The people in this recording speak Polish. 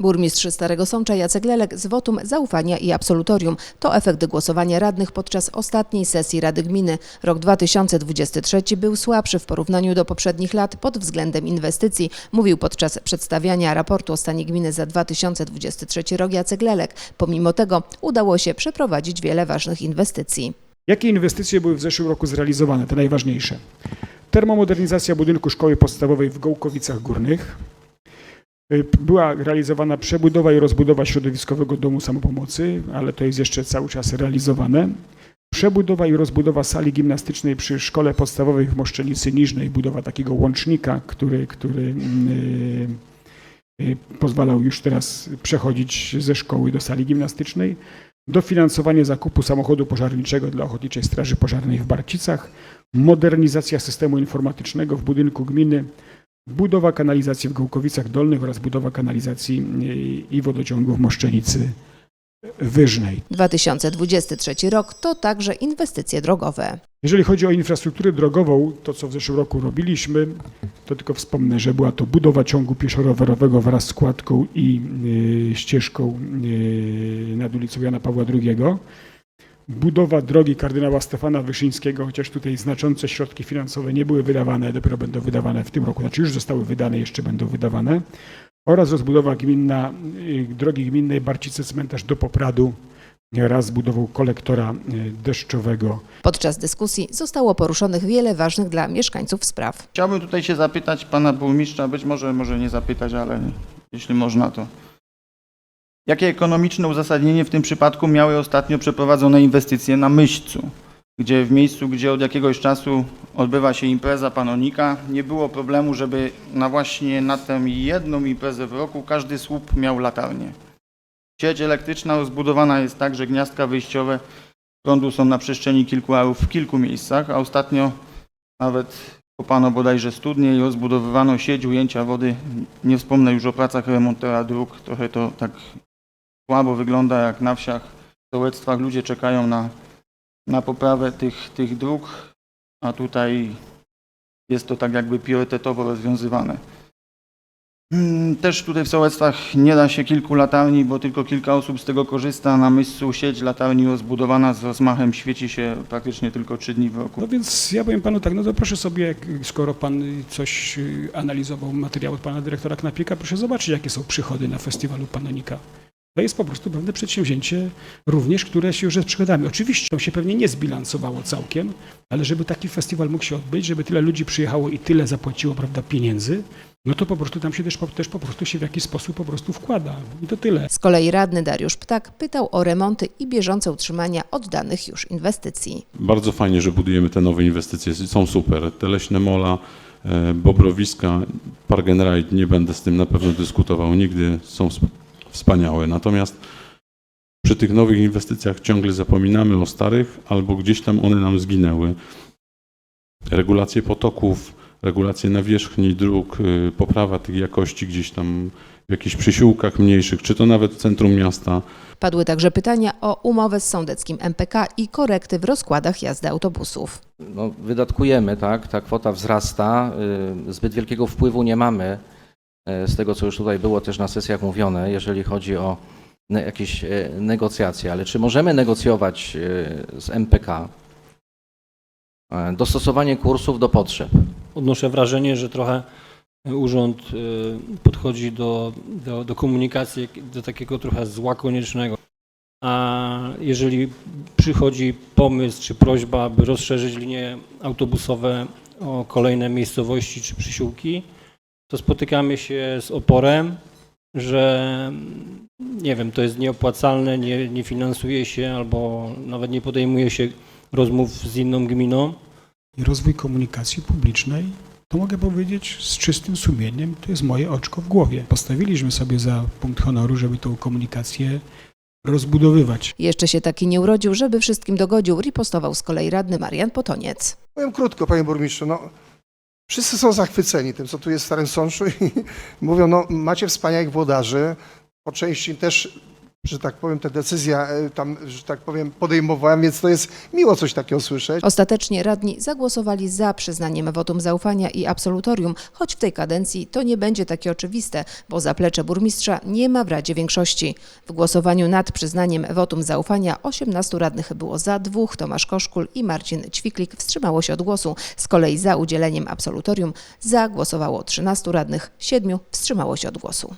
Burmistrz Starego Sącza Jacek Lelek z wotum zaufania i absolutorium. To efekt głosowania radnych podczas ostatniej sesji Rady Gminy. Rok 2023 był słabszy w porównaniu do poprzednich lat pod względem inwestycji, mówił podczas przedstawiania raportu o stanie gminy za 2023 rok Jacek Lelek. Pomimo tego udało się przeprowadzić wiele ważnych inwestycji. Jakie inwestycje były w zeszłym roku zrealizowane? Te najważniejsze. Termomodernizacja budynku szkoły podstawowej w Gołkowicach Górnych. Y, Była realizowana przebudowa i rozbudowa środowiskowego domu samopomocy, ale to jest jeszcze cały czas realizowane. Przebudowa i rozbudowa sali gimnastycznej przy szkole podstawowej w Moszczenicy Niżnej, budowa takiego łącznika, który, który y, y, pozwalał już teraz przechodzić ze szkoły do sali gimnastycznej. Dofinansowanie zakupu samochodu pożarniczego dla Ochotniczej Straży Pożarnej w Barcicach, modernizacja systemu informatycznego w budynku gminy, budowa kanalizacji w Gołkowicach Dolnych oraz budowa kanalizacji y, i wodociągu w Moszczenicy Wyżnej. 2023 rok to także inwestycje drogowe. Jeżeli chodzi o infrastrukturę drogową, to co w zeszłym roku robiliśmy, to tylko wspomnę, że była to budowa ciągu pieszo-rowerowego wraz z kładką i y, ścieżką y, nad ulicą Jana Pawła II. Budowa drogi kardynała Stefana Wyszyńskiego, chociaż tutaj znaczące środki finansowe nie były wydawane, dopiero będą wydawane w tym roku, znaczy już zostały wydane, jeszcze będą wydawane. Oraz rozbudowa gminna, y, drogi gminnej Barcice Cmentarz do Popradu wraz z budową kolektora y, deszczowego Podczas dyskusji zostało poruszonych wiele ważnych dla mieszkańców spraw. Chciałbym tutaj się zapytać pana burmistrza, być może, może nie zapytać, ale jeśli można to. Jakie ekonomiczne uzasadnienie w tym przypadku miały ostatnio przeprowadzone inwestycje na Myścu, gdzie w miejscu, gdzie od jakiegoś czasu odbywa się impreza panonika, nie było problemu, żeby na właśnie na tę jedną imprezę w roku każdy słup miał latarnię. Sieć elektryczna rozbudowana jest tak, że gniazdka wyjściowe prądu są na przestrzeni kilku arów w kilku miejscach, a ostatnio nawet kopano bodajże studnie i rozbudowywano sieć ujęcia wody. Nie wspomnę już o pracach remontera dróg. Trochę to tak słabo wygląda jak na wsiach, w sołectwach. Ludzie czekają na, na poprawę tych, tych dróg, a tutaj jest to tak jakby priorytetowo rozwiązywane. Mm, Też tutaj w sołectwach nie da się kilku latarni, bo tylko kilka osób z tego korzysta. Na Myscu sieć latarni rozbudowana z rozmachem świeci się praktycznie tylko trzy dni w roku. No więc ja powiem panu tak, no to proszę sobie, skoro pan coś y, analizował, materiał od pana dyrektora Knapika, proszę zobaczyć, jakie są przychody na festiwalu Panonika. To jest po prostu pewne przedsięwzięcie, również, które się już jest przychodami. Oczywiście to się pewnie nie zbilansowało całkiem, ale żeby taki festiwal mógł się odbyć, żeby tyle ludzi przyjechało i tyle zapłaciło, prawda, pieniędzy, no to po prostu tam się też, po- też po prostu się w jakiś sposób po prostu wkłada. I to tyle. Z kolei radny Dariusz Ptak pytał o remonty i bieżące utrzymania oddanych już inwestycji. Bardzo fajnie, że budujemy te nowe inwestycje, są super. Te leśne mola, e, bobrowiska, Park and Ride, nie będę z tym na pewno dyskutował nigdy, są wspaniałe. Natomiast przy tych nowych inwestycjach ciągle zapominamy o starych, albo gdzieś tam one nam zginęły. Regulacje potoków, regulacje nawierzchni dróg, y, poprawa tych jakości gdzieś tam w jakichś przysiłkach mniejszych, czy to nawet w centrum miasta. Padły także pytania o umowę z sądeckim MPK i korekty w rozkładach jazdy autobusów. no, wydatkujemy, tak, ta kwota wzrasta, y, zbyt wielkiego wpływu nie mamy z tego, co już tutaj było też na sesjach mówione, jeżeli chodzi o ne- jakieś y, negocjacje, ale czy możemy negocjować z MPK dostosowanie kursów do potrzeb? odnoszę wrażenie, że trochę urząd podchodzi do, do, do komunikacji do takiego trochę zła koniecznego. A jeżeli przychodzi pomysł czy prośba, aby rozszerzyć linie autobusowe o kolejne miejscowości czy przysiłki, to spotykamy się z oporem, że nie wiem, to jest nieopłacalne, nie, nie finansuje się albo nawet nie podejmuje się rozmów z inną gminą. I rozwój komunikacji publicznej, to mogę powiedzieć z czystym sumieniem, to jest moje oczko w głowie. Postawiliśmy sobie za punkt honoru, żeby tą komunikację rozbudowywać. Jeszcze się taki nie urodził, żeby wszystkim dogodził, ripostował z kolei radny Marian Potoniec. Powiem krótko, panie burmistrzu, no, wszyscy są zachwyceni tym, co tu jest w Starym Sączu i mówią, no macie wspaniałych włodarzy, po części też że tak powiem, te decyzja e, tam, że tak powiem, podejmowałem, więc to jest miło coś takiego słyszeć. Ostatecznie radni zagłosowali za przyznaniem wotum zaufania i absolutorium, choć w tej kadencji to nie będzie takie oczywiste, bo zaplecze burmistrza nie ma w Radzie większości. W głosowaniu nad przyznaniem wotum zaufania 18 radnych było za, dwóch Tomasz Koszkul i Marcin Ćwiklik wstrzymało się od głosu. Z kolei za udzieleniem absolutorium za głosowało 13 radnych, siedmiu wstrzymało się od głosu.